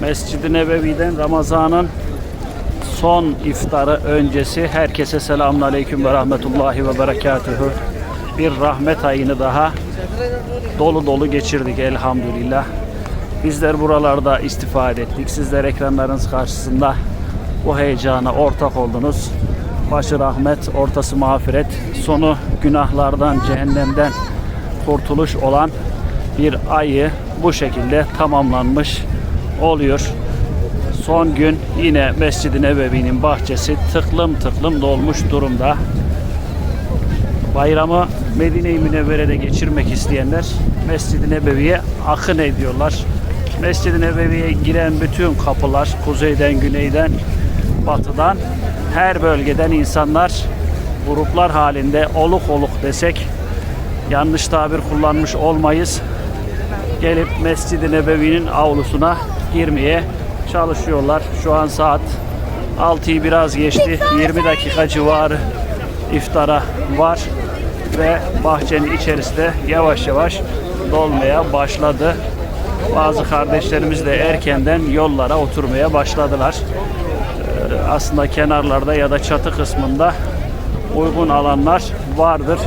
Mescid-i Nebevi'den Ramazan'ın son iftarı öncesi herkese selamun aleyküm ve rahmetullahi ve berekatühü. Bir rahmet ayını daha dolu dolu geçirdik elhamdülillah. Bizler buralarda istifade ettik. Sizler ekranlarınız karşısında bu heyecana ortak oldunuz. Başı rahmet, ortası mağfiret, sonu günahlardan, cehennemden kurtuluş olan bir ayı bu şekilde tamamlanmış oluyor. Son gün yine Mescid-i Nebevi'nin bahçesi tıklım tıklım dolmuş durumda. Bayramı Medine-i Münevvere'de geçirmek isteyenler Mescid-i Nebevi'ye akın ediyorlar. Mescid-i Nebevi'ye giren bütün kapılar kuzeyden, güneyden, batıdan her bölgeden insanlar gruplar halinde oluk oluk desek yanlış tabir kullanmış olmayız. Gelip Mescid-i Nebevi'nin avlusuna girmeye çalışıyorlar. Şu an saat 6'yı biraz geçti. 20 dakika civarı iftara var ve bahçenin içerisi de yavaş yavaş dolmaya başladı. Bazı kardeşlerimiz de erkenden yollara oturmaya başladılar. Ee, Aslında kenarlarda ya da çatı kısmında uygun alanlar vardır.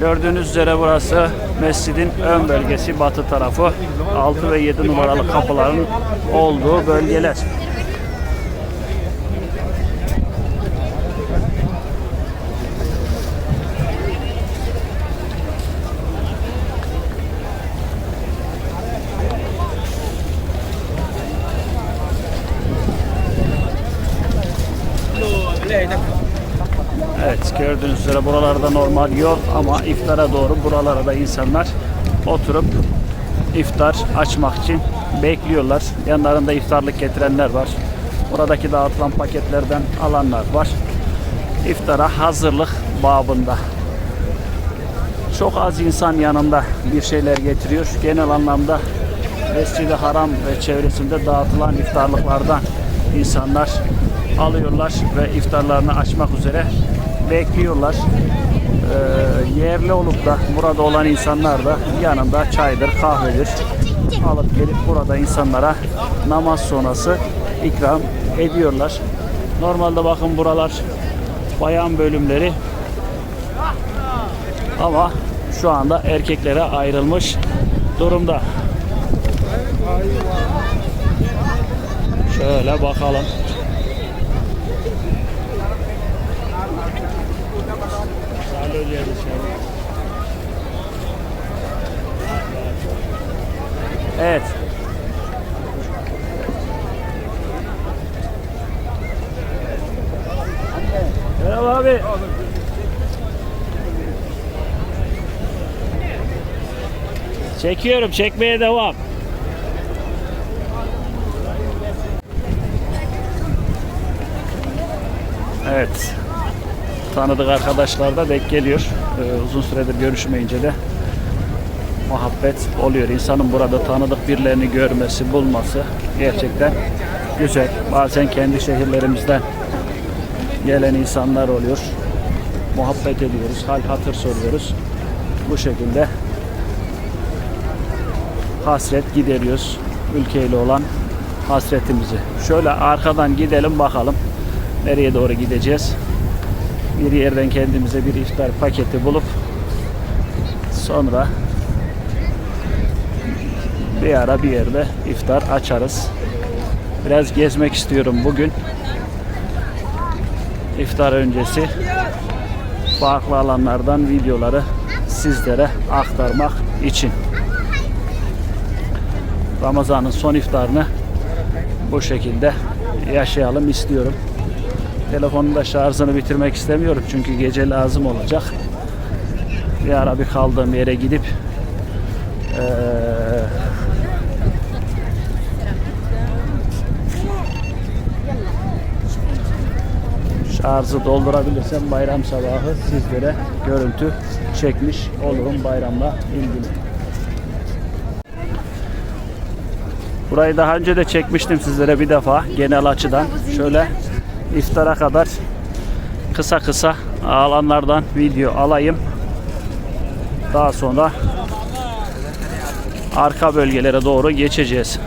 Gördüğünüz üzere burası mescidin ön bölgesi batı tarafı 6 ve 7 numaralı kapıların olduğu bölgeler. Evet gördüğünüz üzere buralarda normal yol ama iftara doğru buralara da insanlar oturup iftar açmak için bekliyorlar. Yanlarında iftarlık getirenler var. Buradaki dağıtılan paketlerden alanlar var. İftara hazırlık babında. Çok az insan yanında bir şeyler getiriyor. Genel anlamda Mescid-i Haram ve çevresinde dağıtılan iftarlıklardan insanlar alıyorlar ve iftarlarını açmak üzere bekliyorlar. Ee, yerli olup da burada olan insanlar da yanında çaydır, kahvedir alıp gelip burada insanlara namaz sonrası ikram ediyorlar. Normalde bakın buralar bayan bölümleri ama şu anda erkeklere ayrılmış durumda. Şöyle bakalım. Evet. Merhaba abi. Çekiyorum, çekmeye devam. Evet. Tanıdık arkadaşlar da denk geliyor. Ee, uzun süredir görüşmeyince de muhabbet oluyor. İnsanın burada tanıdık birilerini görmesi, bulması gerçekten güzel. Bazen kendi şehirlerimizden gelen insanlar oluyor. Muhabbet ediyoruz, hal hatır soruyoruz. Bu şekilde hasret gideriyoruz. Ülkeyle olan hasretimizi. Şöyle arkadan gidelim bakalım nereye doğru gideceğiz. Bir yerden kendimize bir iftar paketi bulup sonra bir ara bir yerde iftar açarız. Biraz gezmek istiyorum bugün. İftar öncesi farklı alanlardan videoları sizlere aktarmak için. Ramazan'ın son iftarını bu şekilde yaşayalım istiyorum. Telefonun da şarjını bitirmek istemiyorum çünkü gece lazım olacak. Bir ara bir kaldığım yere gidip eee şarjı doldurabilirsem bayram sabahı sizlere görüntü çekmiş olurum bayramla ilgili. Burayı daha önce de çekmiştim sizlere bir defa genel açıdan. Şöyle iftara kadar kısa kısa alanlardan video alayım. Daha sonra arka bölgelere doğru geçeceğiz.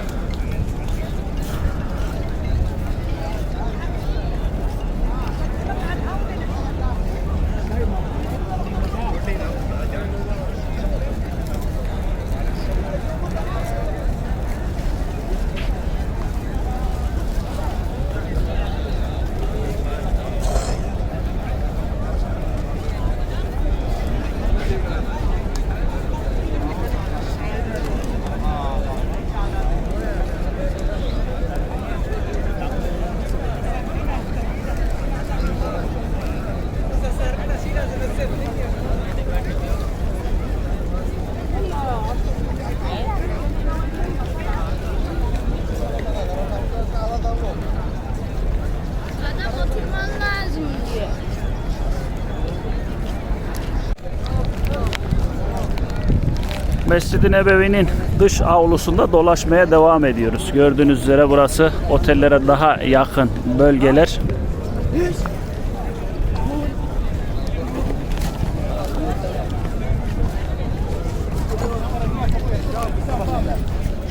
Mescid-i dış avlusunda dolaşmaya devam ediyoruz. Gördüğünüz üzere burası otellere daha yakın bölgeler.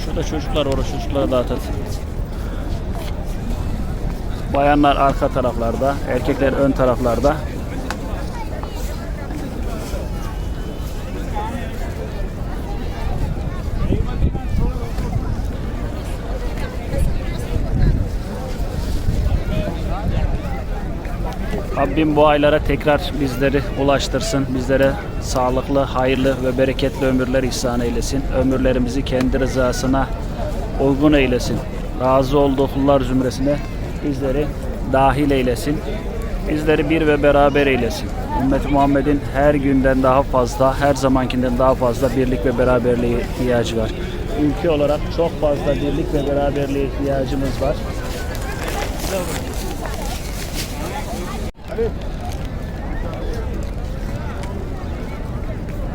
Şurada çocuklar orada çocuklara dağıtın. Bayanlar arka taraflarda, erkekler ön taraflarda. Rabbim bu aylara tekrar bizleri ulaştırsın. Bizlere sağlıklı, hayırlı ve bereketli ömürler ihsan eylesin. Ömürlerimizi kendi rızasına uygun eylesin. Razı olduğu kullar zümresine bizleri dahil eylesin. Bizleri bir ve beraber eylesin. Ümmet Muhammed'in her günden daha fazla, her zamankinden daha fazla birlik ve beraberliğe ihtiyacı var. Ülke olarak çok fazla birlik ve beraberliğe ihtiyacımız var.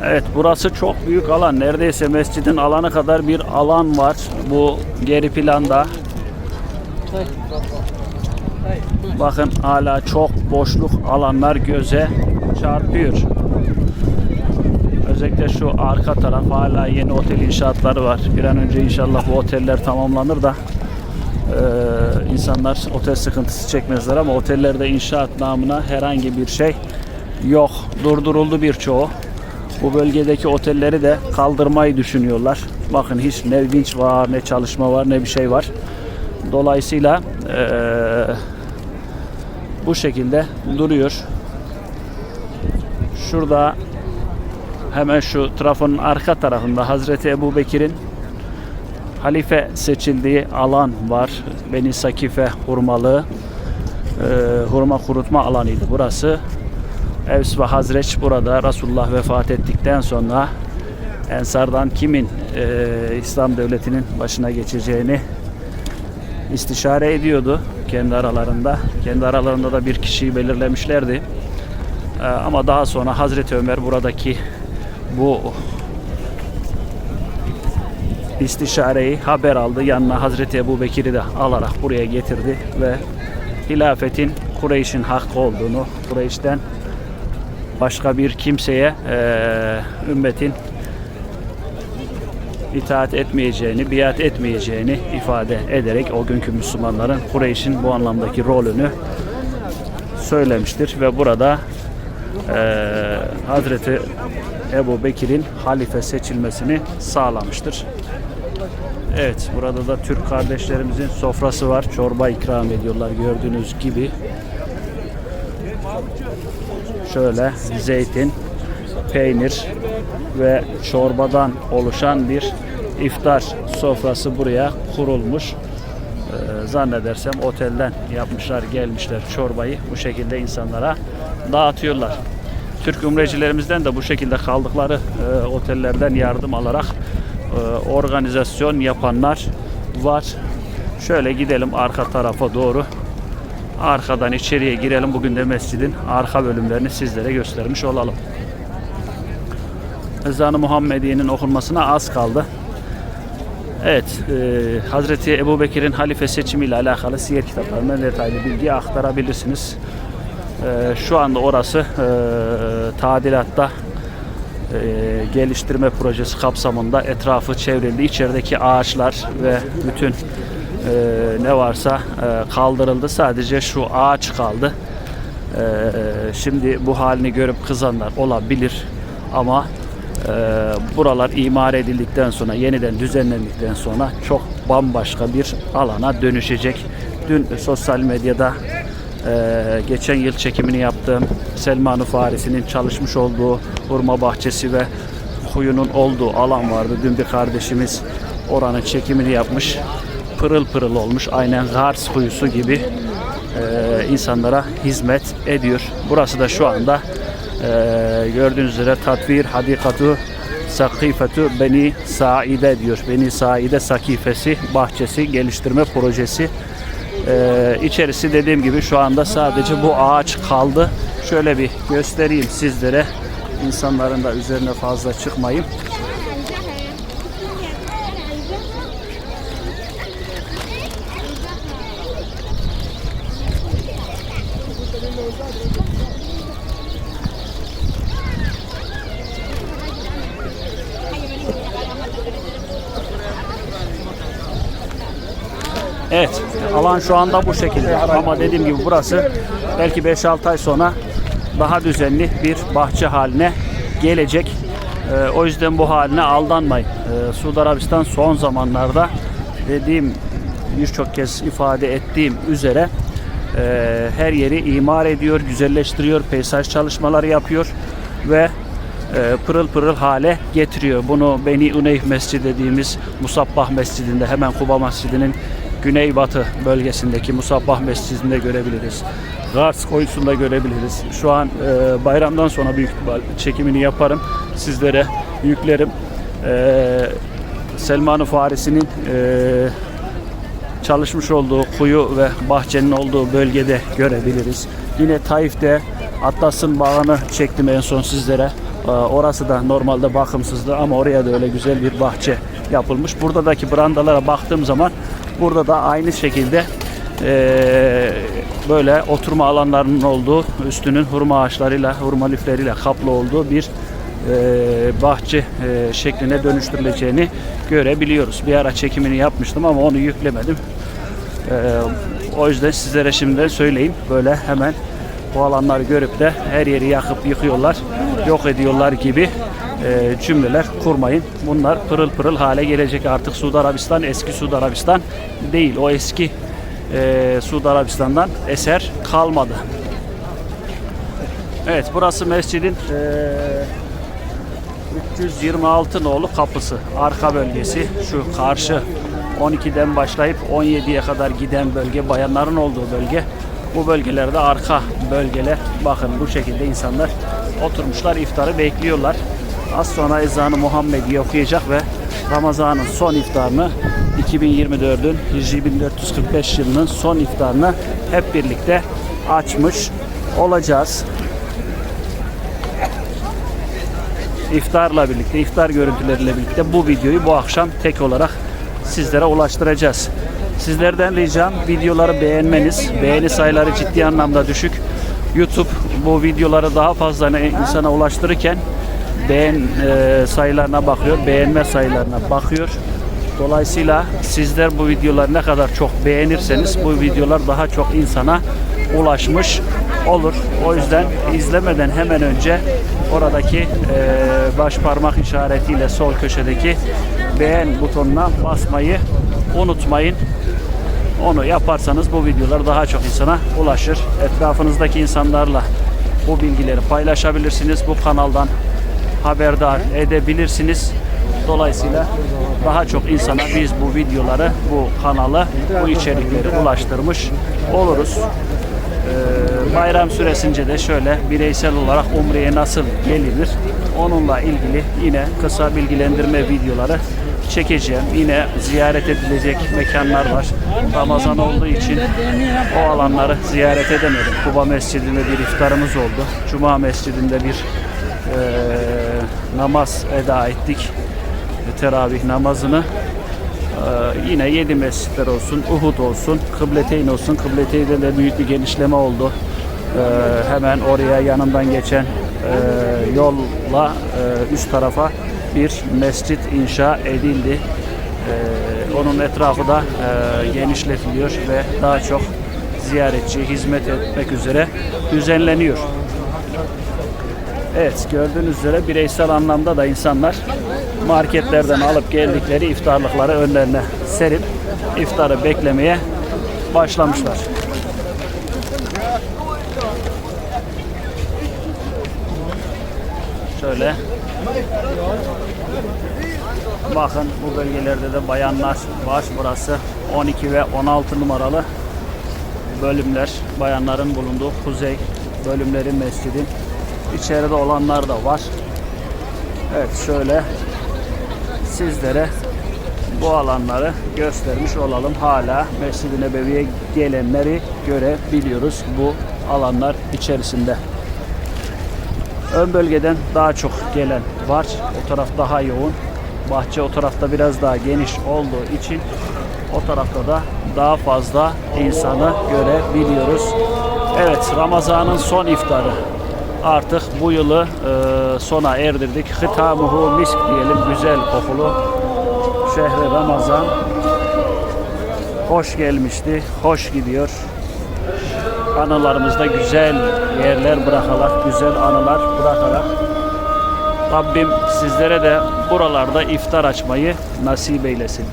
Evet burası çok büyük alan. Neredeyse mescidin alanı kadar bir alan var. Bu geri planda. Bakın hala çok boşluk alanlar göze çarpıyor. Özellikle şu arka taraf hala yeni otel inşaatları var. Bir an önce inşallah bu oteller tamamlanır da e, insanlar otel sıkıntısı çekmezler ama otellerde inşaat namına herhangi bir şey yok. Durduruldu birçoğu. Bu bölgedeki otelleri de kaldırmayı düşünüyorlar. Bakın hiç ne vinç var, ne çalışma var, ne bir şey var. Dolayısıyla eee, bu şekilde duruyor. Şurada hemen şu trafonun arka tarafında Hazreti Ebu Bekir'in halife seçildiği alan var. Beni Sakife hurmalığı eee, hurma kurutma alanıydı burası. Evs ve Hazreç burada Resulullah vefat ettikten sonra Ensardan kimin eee, İslam devletinin başına geçeceğini istişare ediyordu kendi aralarında. Kendi aralarında da bir kişiyi belirlemişlerdi. Eee, ama daha sonra Hazreti Ömer buradaki bu istişareyi haber aldı. Yanına Hazreti Ebu Bekir'i de alarak buraya getirdi ve hilafetin Kureyş'in hakkı olduğunu, Kureyş'ten başka bir kimseye eee, ümmetin itaat etmeyeceğini, biat etmeyeceğini ifade ederek o günkü Müslümanların Kureyş'in bu anlamdaki rolünü söylemiştir ve burada eee, Hazreti Ebu Bekir'in halife seçilmesini sağlamıştır. Evet, burada da Türk kardeşlerimizin sofrası var. Çorba ikram ediyorlar gördüğünüz gibi. Şöyle zeytin, peynir ve çorbadan oluşan bir iftar sofrası buraya kurulmuş. Ee, zannedersem otelden yapmışlar, gelmişler çorbayı bu şekilde insanlara dağıtıyorlar. Türk umrecilerimizden de bu şekilde kaldıkları e, otellerden yardım alarak e, organizasyon yapanlar var. Şöyle gidelim arka tarafa doğru. Arkadan içeriye girelim. Bugün de mescidin arka bölümlerini sizlere göstermiş olalım. Ezan-ı Muhammediye'nin okunmasına az kaldı. Evet, e, Hazreti Ebu Bekir'in halife seçimiyle alakalı siyer kitaplarından detaylı bilgi aktarabilirsiniz. E, şu anda orası e, tadilatta e, geliştirme projesi kapsamında etrafı çevrildi. İçerideki ağaçlar ve bütün e, ne varsa e, kaldırıldı. Sadece şu ağaç kaldı. Şimdi bu halini görüp kızanlar olabilir ama buralar imar edildikten sonra yeniden düzenlendikten sonra çok bambaşka bir alana dönüşecek. Dün sosyal medyada e, geçen yıl çekimini yaptığım Selman-ı Farisi'nin çalışmış olduğu hurma bahçesi ve kuyunun olduğu alan vardı. Dün bir kardeşimiz oranın çekimini yapmış. Pırıl pırıl olmuş. Aynen Gars kuyusu gibi e, insanlara hizmet ediyor. Burası da şu anda e, gördüğünüz üzere Tatvir Hadikatu Sakifetu Beni Saide diyor. Beni Saide Sakifesi bahçesi geliştirme projesi. Ee, içerisi dediğim gibi şu anda sadece bu ağaç kaldı. Şöyle bir göstereyim sizlere. İnsanların da üzerine fazla çıkmayayım. Evet, alan şu anda bu şekilde. Ama dediğim gibi burası belki 5-6 ay sonra daha düzenli bir bahçe haline gelecek. Ee, o yüzden bu haline aldanmayın. Ee, Suudi Arabistan son zamanlarda dediğim birçok kez ifade ettiğim üzere e, her yeri imar ediyor, güzelleştiriyor, peyzaj çalışmaları yapıyor ve e, pırıl pırıl hale getiriyor. Bunu Beni Uneyf Mescidi dediğimiz Musabbah Mescidinde hemen Kuba Mescidi'nin güneybatı bölgesindeki Musabbah Mescidinde görebiliriz. Gars koyusunda görebiliriz. Şu an e, bayramdan sonra büyük çekimini yaparım. Sizlere yüklerim. E, Selman-ı Farisi'nin e, çalışmış olduğu kuyu ve bahçenin olduğu bölgede görebiliriz. Yine Taif'te Atlas'ın bağını çektim en son sizlere. Ee, Orası da normalde bakımsızdı ama oraya da öyle güzel bir bahçe yapılmış. Buradaki brandalara baktığım zaman burada da aynı şekilde eee, böyle oturma alanlarının olduğu, üstünün hurma ağaçlarıyla, hurma lifleriyle kaplı olduğu bir e, bahçe e, şekline dönüştürüleceğini görebiliyoruz. Bir ara çekimini yapmıştım ama onu yüklemedim. E, o yüzden sizlere şimdiden söyleyeyim. Böyle hemen bu alanları görüp de her yeri yakıp yıkıyorlar, yok ediyorlar gibi e, cümleler kurmayın. Bunlar pırıl pırıl hale gelecek artık Suudi Arabistan eski Suudi Arabistan değil. O eski e, Suudi Arabistan'dan eser kalmadı. Evet burası mescidin e, 326 nolu kapısı. Arka bölgesi şu karşı 12'den başlayıp 17'ye kadar giden bölge bayanların olduğu bölge. Bu bölgelerde arka bölgeler bakın bu şekilde insanlar oturmuşlar iftarı bekliyorlar. Az sonra ezanı Muhammedi okuyacak ve Ramazan'ın son iftarını 2024'ün Hicri 1445 yılının son iftarını hep birlikte açmış olacağız. iftarla birlikte, iftar görüntüleriyle birlikte bu videoyu bu akşam tek olarak sizlere ulaştıracağız. Sizlerden ricam videoları beğenmeniz. Beğeni sayıları ciddi anlamda düşük. YouTube bu videoları daha fazla insana ulaştırırken beğen e, sayılarına bakıyor, beğenme sayılarına bakıyor. Dolayısıyla sizler bu videoları ne kadar çok beğenirseniz bu videolar daha çok insana ulaşmış olur. O yüzden izlemeden hemen önce oradaki e, baş parmak işaretiyle sol köşedeki beğen butonuna basmayı unutmayın. Onu yaparsanız bu videolar daha çok insana ulaşır. Etrafınızdaki insanlarla bu bilgileri paylaşabilirsiniz. Bu kanaldan haberdar edebilirsiniz. Dolayısıyla daha çok insana biz bu videoları, bu kanalı, bu içerikleri ulaştırmış oluruz. Ee, bayram süresince de şöyle bireysel olarak Umre'ye nasıl gelinir onunla ilgili yine kısa bilgilendirme videoları çekeceğim. Yine ziyaret edilecek mekanlar var. Ramazan olduğu için o alanları ziyaret edemedim. Kuba Mescidi'nde bir iftarımız oldu. Cuma Mescidi'nde bir e, namaz eda ettik. Teravih namazını. Ee, yine yedi mescitler olsun, Uhud olsun, Kıbleteyn olsun. Kıbletey'de de büyük bir genişleme oldu. Ee, hemen oraya yanından geçen e, yolla e, üst tarafa bir mescit inşa edildi. Ee, onun etrafı da e, genişletiliyor ve daha çok ziyaretçi hizmet etmek üzere düzenleniyor. Evet gördüğünüz üzere bireysel anlamda da insanlar marketlerden alıp geldikleri iftarlıkları önlerine serip iftarı beklemeye başlamışlar. Şöyle Bakın bu bölgelerde de bayanlar var. Burası 12 ve 16 numaralı bölümler. Bayanların bulunduğu kuzey bölümleri mescidin. İçeride olanlar da var. Evet şöyle sizlere bu alanları göstermiş olalım. Hala Mescid-i Nebevi'ye gelenleri görebiliyoruz bu alanlar içerisinde. Ön bölgeden daha çok gelen var. O taraf daha yoğun. Bahçe o tarafta biraz daha geniş olduğu için o tarafta da daha fazla insanı görebiliyoruz. Evet Ramazan'ın son iftarı. Artık bu yılı e, sona erdirdik. Hitamuhu misk diyelim güzel kokulu şehri Ramazan. hoş gelmişti, hoş gidiyor. Anılarımızda güzel yerler bırakarak, güzel anılar bırakarak Rabbim sizlere de buralarda iftar açmayı nasip eylesin.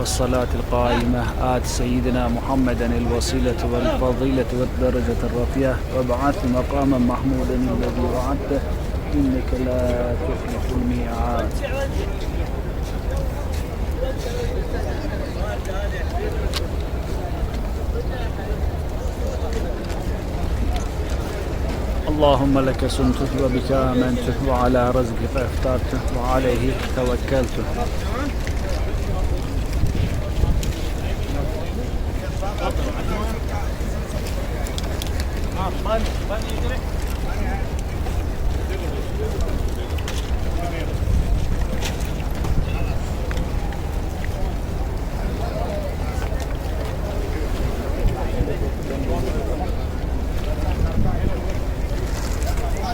والصلاة القائمة. آت سيدنا محمدا الوسيلة والفضيلة والدرجة الرفيعة. وابعث مقاما محمودا الذي وعدته. إنك لا تخلف الميعاد. اللهم لك سمت وبك آمنت وعلى رزقك افطرت وعليه توكلت.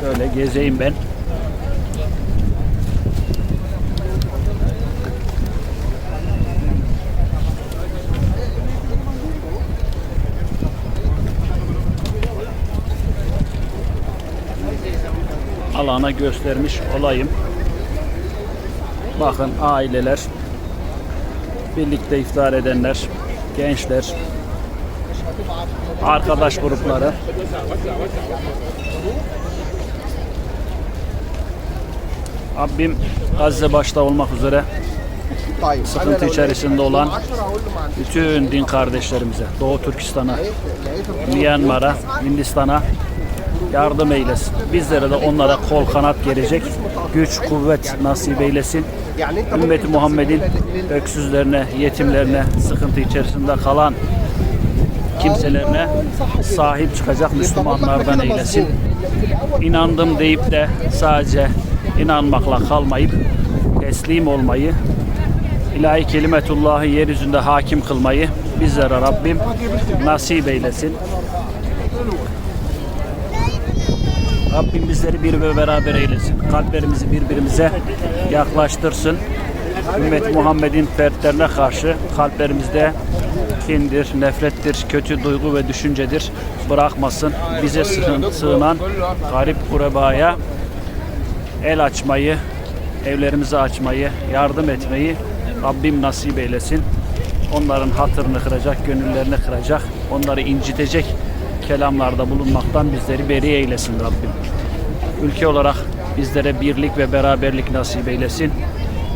Şöyle gezeyim ben. Alana göstermiş olayım. Bakın aileler, birlikte iftar edenler, gençler, arkadaş grupları. Rabbim Gazze başta olmak üzere sıkıntı içerisinde olan bütün din kardeşlerimize, Doğu Türkistan'a, Myanmar'a, Hindistan'a yardım eylesin. Bizlere de onlara kol kanat gelecek güç, kuvvet nasip eylesin. Ümmeti Muhammed'in öksüzlerine, yetimlerine, sıkıntı içerisinde kalan kimselerine sahip çıkacak Müslümanlardan eylesin. İnandım deyip de sadece inanmakla kalmayıp teslim olmayı, ilahi kelimetullahı yeryüzünde hakim kılmayı bizlere Rabbim nasip eylesin. Rabbim bizleri bir ve beraber eylesin. Kalplerimizi birbirimize yaklaştırsın. Ümmet Muhammed'in fertlerine karşı kalplerimizde kindir, nefrettir, kötü duygu ve düşüncedir bırakmasın. Bize sığın- sığınan garip kurebaya el açmayı, evlerimizi açmayı, yardım etmeyi Rabbim nasip eylesin. Onların hatırını kıracak, gönüllerini kıracak, onları incitecek kelamlarda bulunmaktan bizleri beri eylesin Rabbim. Ülke olarak bizlere birlik ve beraberlik nasip eylesin.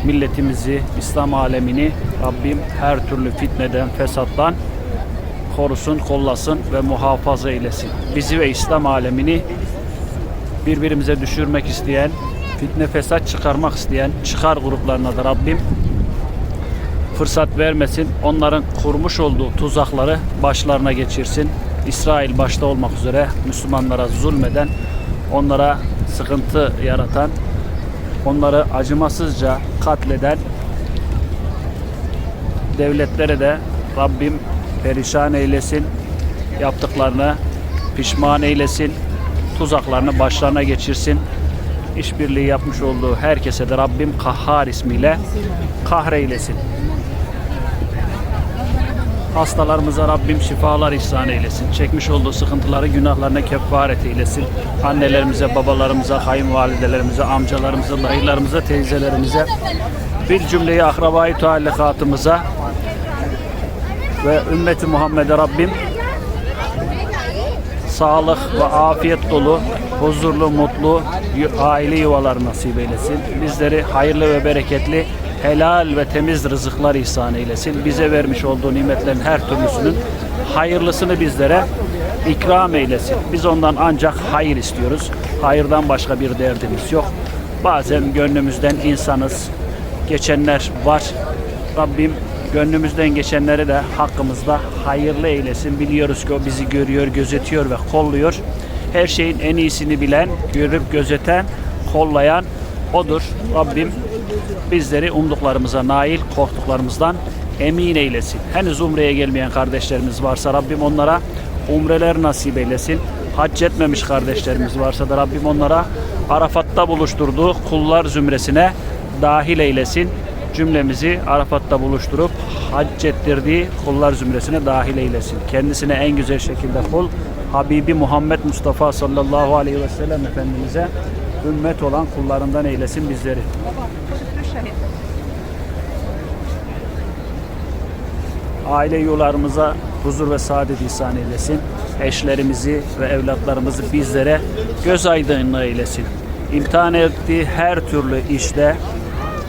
Milletimizi, İslam alemini Rabbim her türlü fitneden, fesattan korusun, kollasın ve muhafaza eylesin. Bizi ve İslam alemini birbirimize düşürmek isteyen, fitne fesat çıkarmak isteyen çıkar gruplarına da Rabbim fırsat vermesin. Onların kurmuş olduğu tuzakları başlarına geçirsin. İsrail başta olmak üzere Müslümanlara zulmeden, onlara sıkıntı yaratan, onları acımasızca katleden devletlere de Rabbim perişan eylesin. Yaptıklarını pişman eylesin. Tuzaklarını başlarına geçirsin. İşbirliği yapmış olduğu herkese de Rabbim Kahhar ismiyle kahreylesin. Hastalarımıza Rabbim şifalar ihsan eylesin. Çekmiş olduğu sıkıntıları günahlarına kefaret eylesin. Annelerimize, babalarımıza, kayınvalidelerimize, amcalarımıza, dayılarımıza, teyzelerimize, bir cümleyi akrabayı tuhallikatımıza ve ümmeti Muhammed'e Rabbim sağlık ve afiyet dolu, huzurlu, mutlu aile yuvalar nasip eylesin. Bizleri hayırlı ve bereketli, helal ve temiz rızıklar ihsan eylesin. Bize vermiş olduğu nimetlerin her türlüsünün hayırlısını bizlere ikram eylesin. Biz ondan ancak hayır istiyoruz. Hayırdan başka bir derdimiz yok. Bazen gönlümüzden insanız, geçenler var. Rabbim gönlümüzden geçenleri de hakkımızda hayırlı eylesin. Biliyoruz ki o bizi görüyor, gözetiyor ve kolluyor. Her şeyin en iyisini bilen, görüp gözeten, kollayan odur. Rabbim bizleri umduklarımıza nail, korktuklarımızdan emin eylesin. Henüz umreye gelmeyen kardeşlerimiz varsa Rabbim onlara umreler nasip eylesin. Hac etmemiş kardeşlerimiz varsa da Rabbim onlara Arafat'ta buluşturduğu kullar zümresine dahil eylesin. Cümlemizi Arafat'ta buluşturup hac ettirdiği kullar zümresine dahil eylesin. Kendisine en güzel şekilde kul Habibi Muhammed Mustafa sallallahu aleyhi ve sellem Efendimiz'e ümmet olan kullarından eylesin bizleri. Aile yuvalarımıza huzur ve saadet ihsan eylesin. Eşlerimizi ve evlatlarımızı bizlere göz aydınlığı eylesin. İmtihan ettiği her türlü işte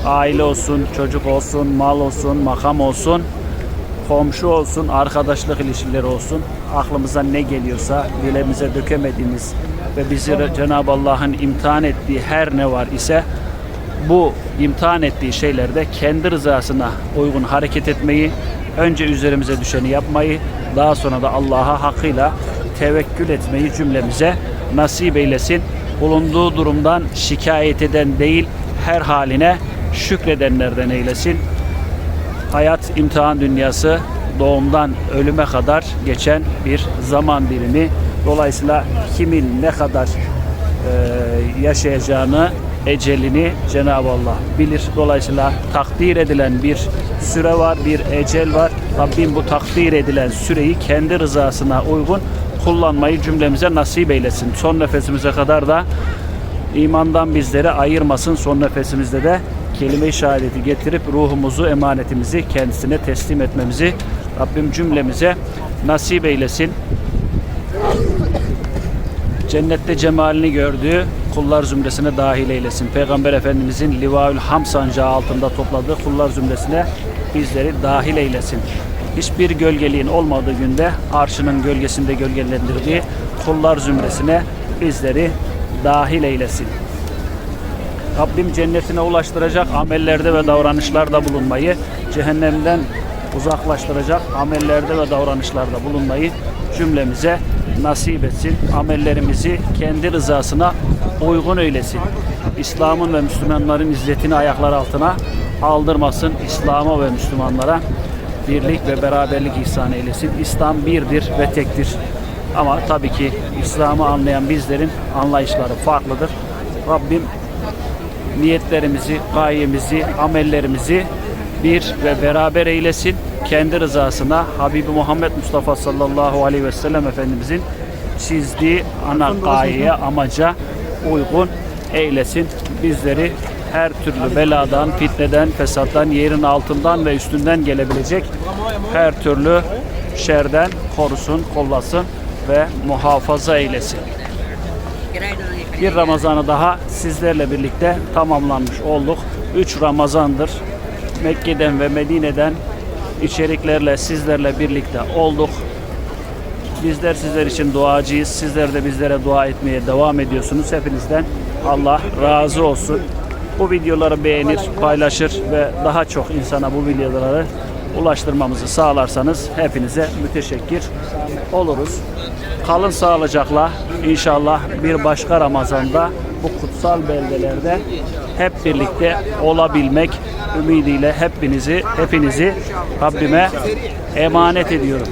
aile olsun, çocuk olsun, mal olsun, makam olsun, komşu olsun, arkadaşlık ilişkileri olsun. Aklımıza ne geliyorsa dilemize dökemediğimiz ve bizi Cenab-ı Allah'ın imtihan ettiği her ne var ise bu imtihan ettiği şeylerde kendi rızasına uygun hareket etmeyi, önce üzerimize düşeni yapmayı, daha sonra da Allah'a hakkıyla tevekkül etmeyi cümlemize nasip eylesin. Bulunduğu durumdan şikayet eden değil, her haline şükredenlerden eylesin. Hayat imtihan dünyası doğumdan ölüme kadar geçen bir zaman dilimi. Dolayısıyla kimin ne kadar e, yaşayacağını, ecelini Cenab-ı Allah bilir. Dolayısıyla takdir edilen bir süre var, bir ecel var. Rabbim bu takdir edilen süreyi kendi rızasına uygun kullanmayı cümlemize nasip eylesin. Son nefesimize kadar da imandan bizleri ayırmasın. Son nefesimizde de kelime-i şehadeti getirip ruhumuzu, emanetimizi kendisine teslim etmemizi Rabbim cümlemize nasip eylesin. Cennette cemalini gördüğü kullar zümresine dahil eylesin. Peygamber Efendimizin Livaül Ham sancağı altında topladığı kullar zümresine bizleri dahil eylesin. Hiçbir gölgeliğin olmadığı günde arşının gölgesinde gölgelendirdiği kullar zümresine bizleri dahil eylesin. Rabbim cennetine ulaştıracak amellerde ve davranışlarda bulunmayı, cehennemden uzaklaştıracak amellerde ve davranışlarda bulunmayı cümlemize nasip etsin. Amellerimizi kendi rızasına uygun eylesin. İslam'ın ve Müslümanların izzetini ayaklar altına aldırmasın. İslam'a ve Müslümanlara birlik ve beraberlik ihsan eylesin. İslam birdir ve tektir. Ama tabii ki İslam'ı anlayan bizlerin anlayışları farklıdır. Rabbim niyetlerimizi, gayemizi, amellerimizi bir ve beraber eylesin. Kendi rızasına Habibi Muhammed Mustafa sallallahu aleyhi ve sellem Efendimizin çizdiği ana gayeye, amaca uygun eylesin. Bizleri her türlü beladan, fitneden, fesattan, yerin altından ve üstünden gelebilecek her türlü şerden korusun, kollasın ve muhafaza eylesin. Bir Ramazan'ı daha sizlerle birlikte tamamlanmış olduk. Üç Ramazan'dır. Mekke'den ve Medine'den içeriklerle sizlerle birlikte olduk. Bizler sizler için duacıyız. Sizler de bizlere dua etmeye devam ediyorsunuz. Hepinizden Allah razı olsun. bu videoları beğenir, paylaşır ve daha çok insana bu videoları ulaştırmamızı sağlarsanız hepinize müteşekkir oluruz. Kalın sağlıcakla inşallah bir başka Ramazan'da bu kutsal beldelerde hep birlikte olabilmek ümidiyle hepinizi hepinizi Rabbime emanet ediyorum.